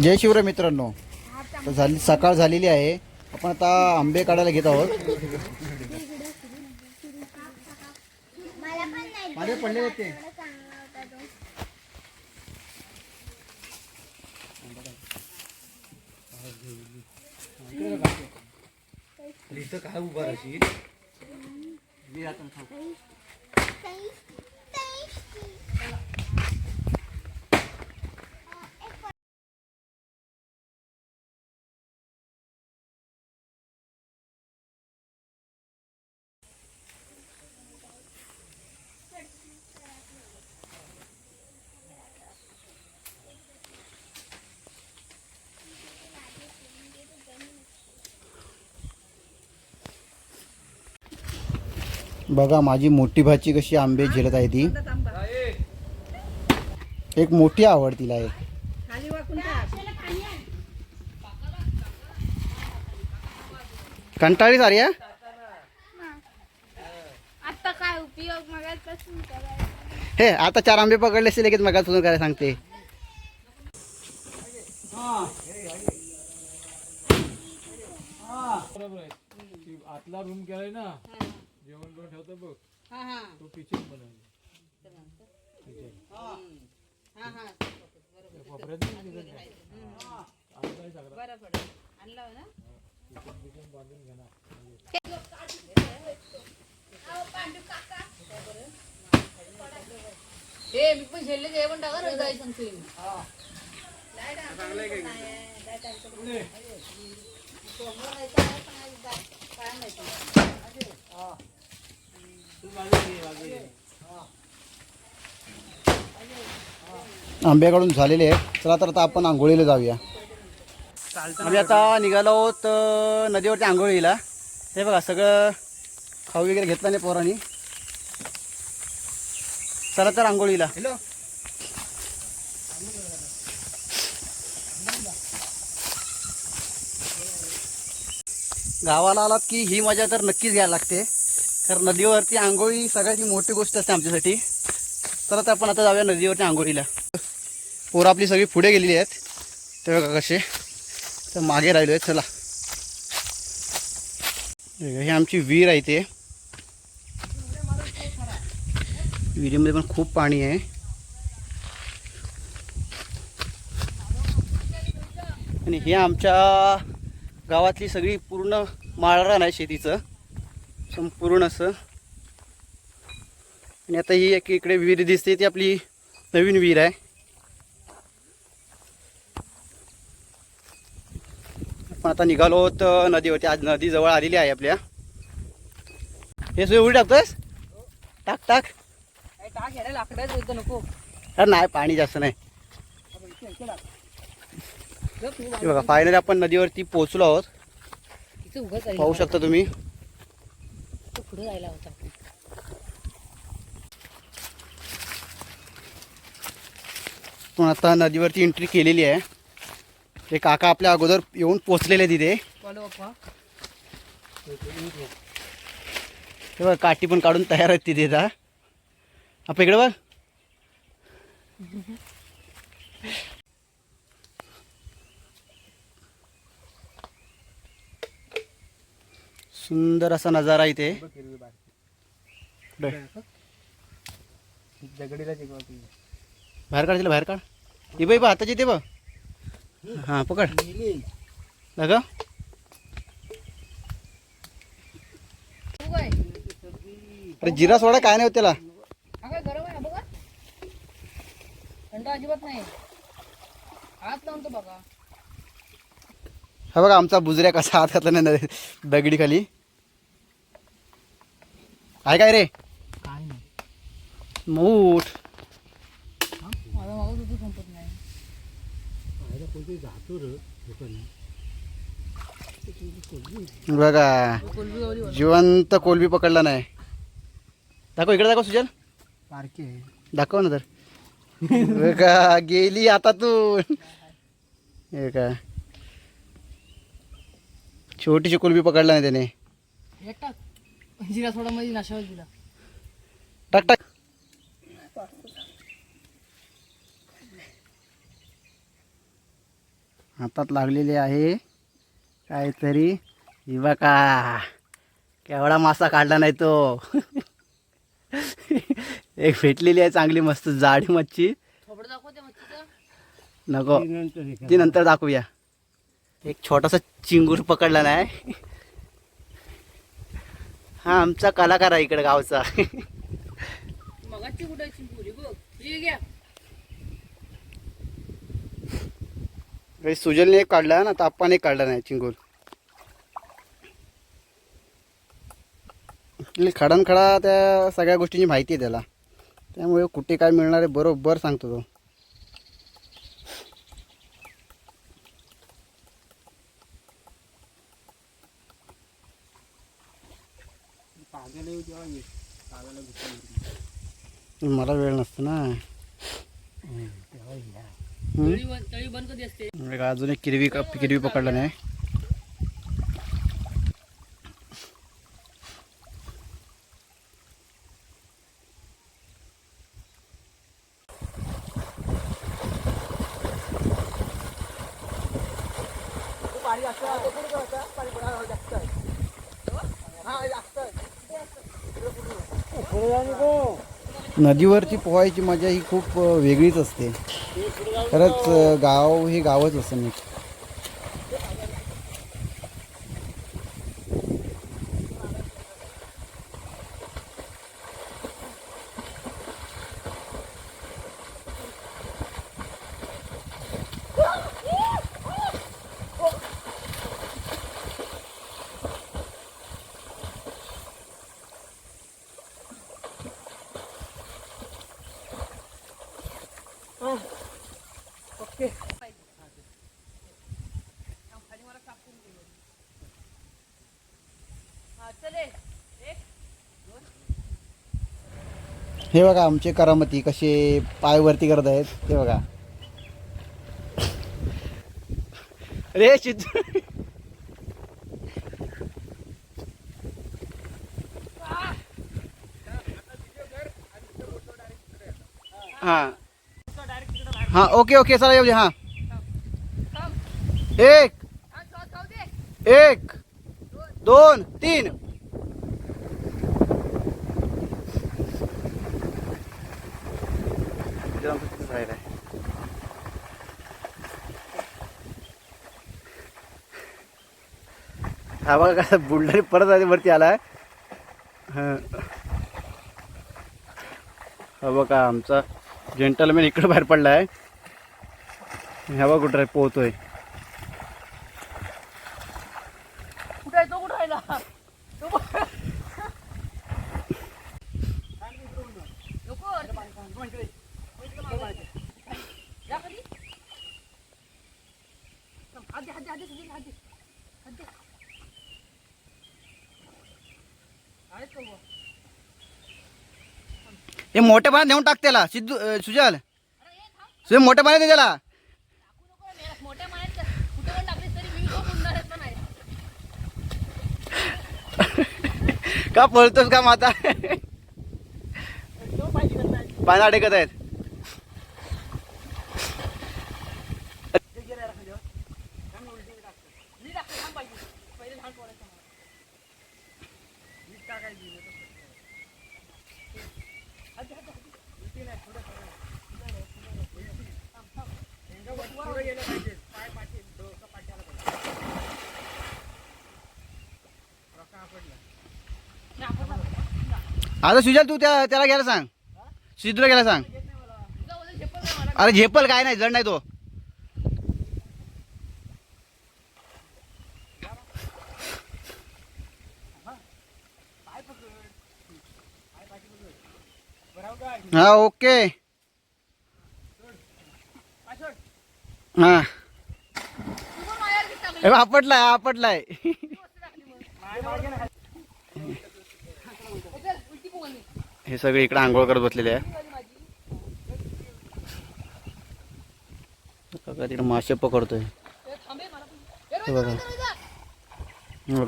जय शिवराय मित्रांनो. तर झाली सकाळ झालेली आहे. आपण आता आंबे काढायला घेत आहोत. माझे पडले होते. इथं काय उभा राहशील? बघा माझी मोठी भाची कशी आंबे झेलत आहे ती. एक मोठी आवड तिला आहे. कंटाळी सारी हा? आता काय उपयोग? मगापासून हे आता चार आंबे पकडले असेल लगेच मग सुरू करायला सांगते. आतला रूम केलाय ना. जेवण करून ठेवतो बघ. तो किचन बनवला कोपऱ्यात नाही किचन काय. आतला आहे सगळा. ए मी पण झेलले जेवण टाका आंब्याकडून झालेले आहेत. चला तर आता आपण आंघोळीला जाऊया. आम्ही आता निघालो आहोत नदीवरती आंघोळीला. हे बघा सगळं खाऊ वगैरे घेतला नाही पोरांनी. चला तर आंघोळीला. हॅलो गावाला आलात की ही मजा तर नक्कीच घ्यायला लागते. कारण नदीवरती आंघोळी सगळ्यात मोठी गोष्ट असते आमच्यासाठी. तर आता आपण आता जाऊया नदीवरती आंघोळीला. पोरं आपली सगळी पुढे गेलेली आहेत. ते बघा कसे. तर मागे राहिलो आहेत चला. हे आमची विहीर आहे ते विहिरीमध्ये पण खूप पाणी आहे. आणि हे आमच्या गावातली सगळी पूर्ण माळरान आहे शेतीचं. संपूर्ण असं. आणि आता ही एक इकडे विहीर दिसते ती आपली नवीन विहीर आहे. आपण आता निघालो आहोत अं, नदीवरती. आज नदी जवळ आलेली आहे आपल्या. हे सोय उडी टाकतोयस? टाक टाक. टाक होतं नको. अरे नाही पाणी जास्त नाही. बघा फायनली आपण नदीवरती पोहोचलो आहोत. पाहू शकता तुम्ही. पुढे जायला होता. पण आता नदीवरती एंट्री केलेली आहे. ते काका आपल्या अगोदर येऊन पोचलेले तिथे. हे बघ काठी पण काढून तयार आहेत तिथे आता. आपण इकडे बघ. सुंदर असा नजारा इथे. कुठे? बाहेर काढ तिला बाहेर काढ. हे बाई बा आताची ते बघ. हां पकड. लगा अरे जिरा सोडा काय नाही होत त्याला. काय गरम आहे बघा. थंड अजिबात नाही. हात लावून तो बघा. हा बघा आमचा बुजऱ्या कसा हात घातला नाही न- दगडी खाली आहे काय रे? काय नाही. मूठ माझा मागत होतो संपत नाही. बघा जिवंत कोलबी पकडला नाही. दाखव इकडे दाखव सुजल पारखे दाखव ना तर. बघा गेली हातातून हे का? छोटीशी कोलबी पकडला नाही त्याने. जिरा सोडा मध्ये नाशावर दिला टाक टाक. हातात लागलेली आहे काहीतरी. ही बघा. केवढा मासा काढला नाही तो. एक भेटलेली आहे चांगली मस्त जाडी मच्छी. नको. ती नंतर दाखवूया. एक छोटासा चिंगूर पकडला नाही. हा आमचा कलाकार आहे इकडे गावचा. सुजलने एक काढला ना ताप्पाने एक काढला नाही चिंगूर. खडानखडा त्या सगळ्या गोष्टींची माहिती आहे त्याला. त्यामुळे कुठे काय मिळणार आहे बरोबर सांगतो तो. मला वेळ नसतो ना हम्म. तळी बंद तळी बंद कधी असते एक अजून एक किरवी किरवी पकडला नाही नदीवरती पोहायची मजा ही खूप वेगळीच असते. खरंच गाव हे गावच असं नाही. हा हे बघा आमचे करामती कसे पाय वरती करत आहेत ते बघा. रे चित्र हा. हां ओके ओके चला येऊ दे हां। एक एक दोन तीन। हा बघा कसं बुलढाणी परत आधी वरती आलाय हा बघा आमचा जेंटलमॅन इकडे बाहेर पडलाय. ह्या बघा कुठं पोहतोय. कुठे आहे? तो हे मोठ्या पाण्यात नेऊन टाक त्याला सिद्धू अं, सुजल. सुजल मोठ्या पाण्यात दे त्याला. मोठ्या कुठे पण टाकलीस तरी मी पण आहे का पळतोस का माता? पाना अडकत आहेत. मी टाकतो थांब पाहिजे पहिले लहान मला. आता सुजल तू त्या त्याला घ्यायला सांग. सिद्धूला घ्यायला सांग. अरे झेपल काय नाही जड नाही तो. हा ओके. हा. आपटलाय आपटलाय. हे सगळे इकडे आंघोळ करत बसलेले आहे. तिकडे मासे पकडतोय. बघा.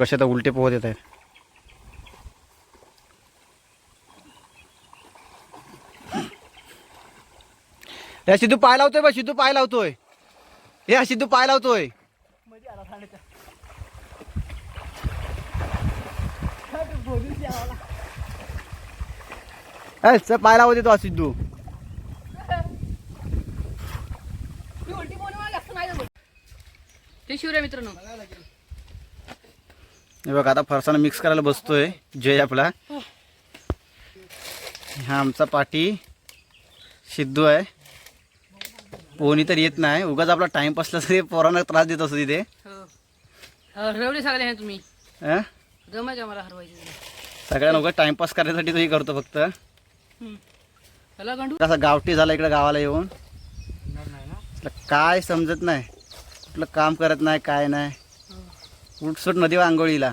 कसे आता उलटे पोहत येत आहेत. त्या सिद्धू पाय लावतोय बा सिद्धू पाय लावतोय. हे अशी तू पाय लावतोय. पाय लावत येतो अशी तू. ते मित्रांनो. हे बघ आता फरसाण मिक्स करायला बसतोय जय आपला. हा. आमचा पाठी सिद्धू आहे. पोहणी तर येत नाही. उगाच आपला टाइमपासला तरी पोरांना त्रास देत असतो तिथे. हो. हरवले सगळे हे तुम्ही. हं? हरवायचे तुला सगळ्यांना उगाच टाइमपास करण्यासाठी तू हे करतो फक्त. हम्म. चला गांडू. कसा गावठी झाला इकडे गावाला येऊन. तुला काय समजत नाही. कुठलं काम करत नाही काय नाही. हो. उठसूट नदीवर आंघोळीला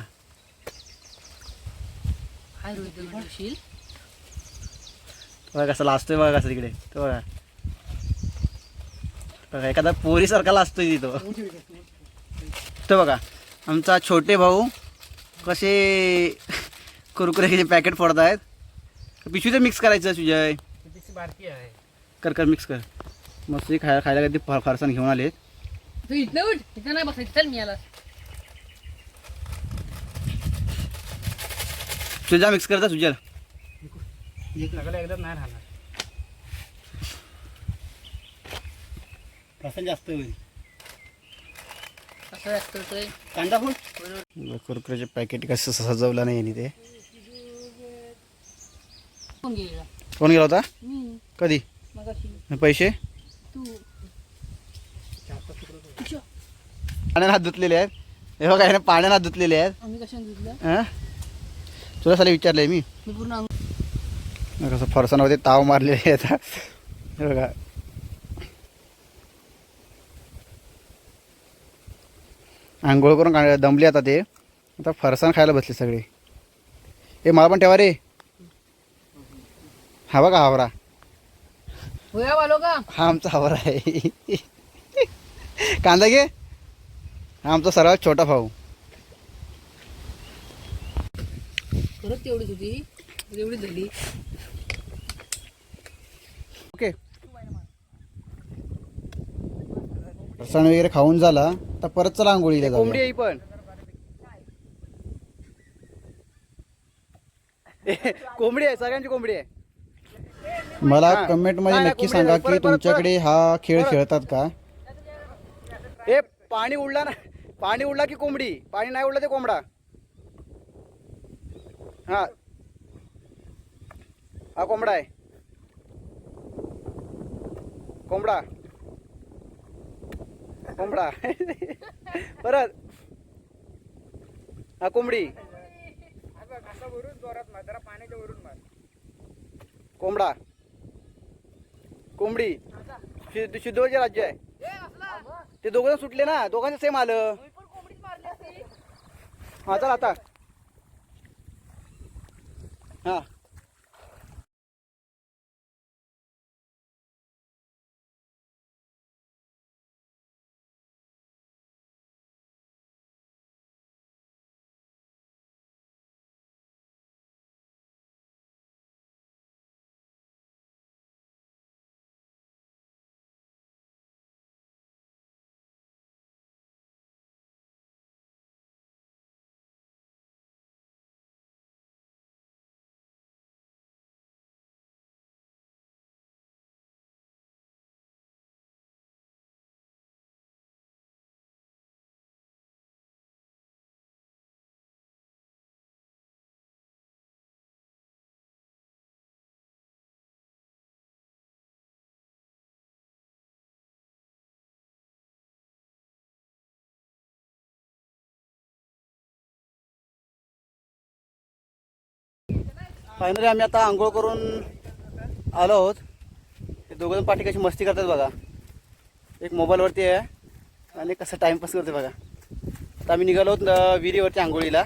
हाय रोहित बघा कसं लाजतोय बघा कसं तिकडे. तो बघा. बघा एखादा पोरीसारखा लाजतोय तिथं. तो बघा आमचा छोटे भाऊ कसे कुरकुऱ्याचे पॅकेट फोडत आहेत पिशवीचं मिक्स करायचं सुजय. कितीची बारकी आहे कर. कर मिक्स कर मस्त खायला खायला कधी फार फारसाण घेऊन आलेत. तू उठ इथं नाही बसायचं चल मी आला सुजा मिक्स करता सुजल नाही राहणार. फारसाण जास्त होईल. असं जास्त होतंय. कांदा फूल? कुरकुऱ्याचे पॅकेट कसं सजवलं नाही यांनी ते? कोण गेला? होता? मी. कधी? मगाशी. पैसे? तू. पाण्याने हात धुतलेले आहेत. हे बघा याने पाण्याने हात धुतलेले आहेत. आम्ही कशाने घेतलं हं? तुला साले विचारलंय मी. मी पूर्ण अंग बघ कसं फरसाणामध्ये ताव मारलेले आहेत. हे बघा. आंघोळ करून का- दमले आता ते. आता फरसाण खायला बसले सगळे. ए मला पण ठेवा रे. हा बघा हावरा का? हा आमचा हावरा आहे. कांदा घे. हा आमचा सर्वात छोटा भाऊ. परत तेवढीच होती. एवढी झाली. ओके. फरसाण वगैरे खाऊन झाला. तर परत चला आंघोळीला कोंबडी आहे पण. कोंबडी आहे सगळ्यांची कोंबडी आहे. मला हा. कमेंटमध्ये नाही, नाही, नक्की कोंबडी सांगा नाही. की परत, परत, तुमच्याकडे हा खेळ. खेळतात का? हे पाणी उडला ना पाणी उडला की कोंबडी? पाणी नाही उडलं ते कोंबडा. हा. हा कोंबडा आहे. कोंबडा. कोंबडा. परत. हा कोंबडी. कोंबडा. कोंबडी. शि- सिद्धोचे राज्य आहे. ते दोघं सुटले ना दोघांचं सेम आलं. हा चल आता. हा. फायनली आम्ही आता आंघोळ करून आलो आहोत. ते दोघं पाठी कशी मस्ती करतात बघा. एक मोबाईलवरती आहे आणि कसं टाईमपास करते बघा. आता आम्ही निघालो आहोत विहिरीवरती आंघोळीला.